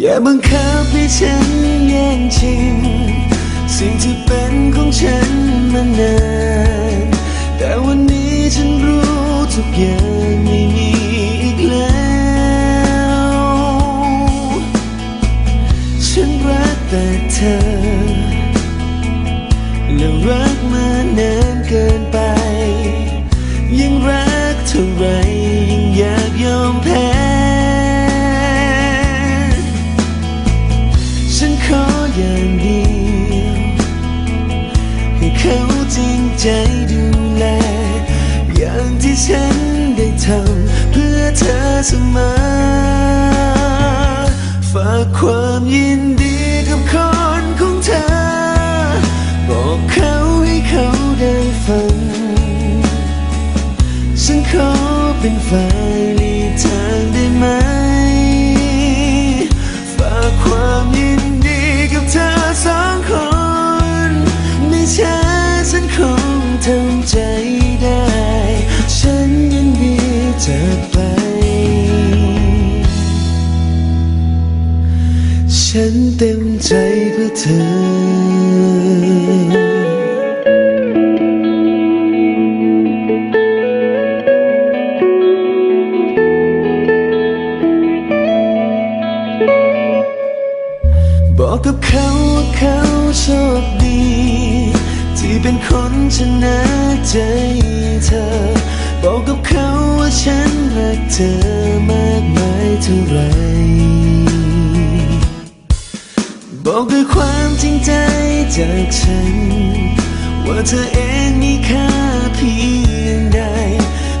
อย่าบังคับให้ฉันแย่งชิง สิ่งที่เป็นของฉันมานาน แต่วันนี้ฉันรู้ทุกอย่าง อย่างเดียวให้เขาจริงใจดูแล อย่างที่ฉันได้ทำเพื่อเธอเสมอฝากความยินดีกับคนของเธอ บอกเขาให้เขาได้ฟัง ฉันขอเป็นฝ่า เต็มใจเพื่อเธอ บอกกับเขาว่าเขาโชคดี ที่เป็นคนชนะใจเธอ บอกกับเขาว่าฉันรักเธอมากมายเท่าไร บอกด้วยความจริงใจจากฉัน ว่าเธอเองมีค่าเพียงใด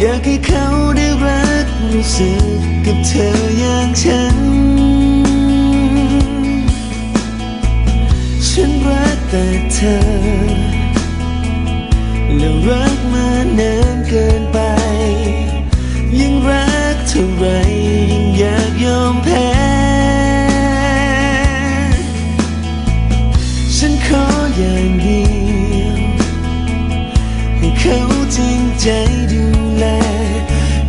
อยากให้เขาได้รักรู้สึกกับเธออย่างฉัน ฉันรักแต่เธอ และรักมานานเกินไปยิ่งรักเท่าไร เขาจริงใจดูแล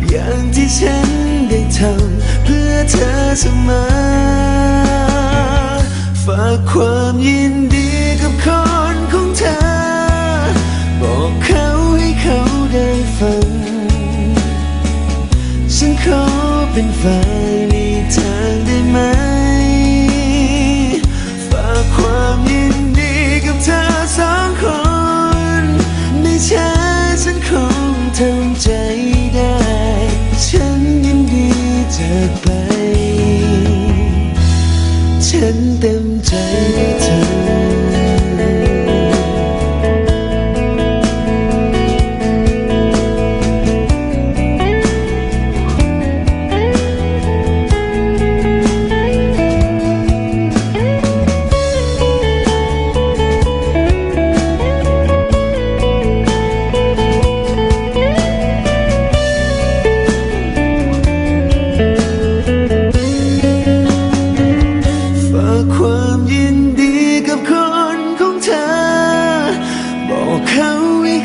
อย่างที่ฉันได้ทำเพื่อเธอเสมอ ฝากความยินดีกับคนของเธอ บอกเขาให้เขาได้ฟัง ฉันขอเป็นฝ่ายหลีกทา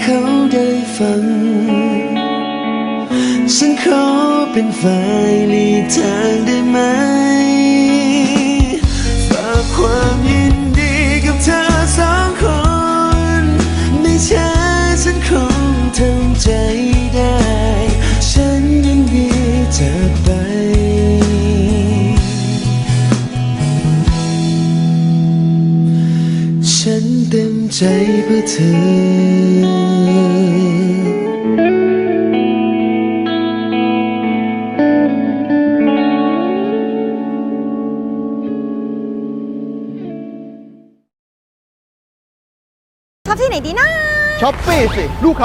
เขาได้ฟัง ฉันขอเป็นฝ่ายหลีกทางได้ไหม เต็มใจเพื่อเธอชอบที่ไหนดีนะ ช้อปปี้สิ ลูกค้า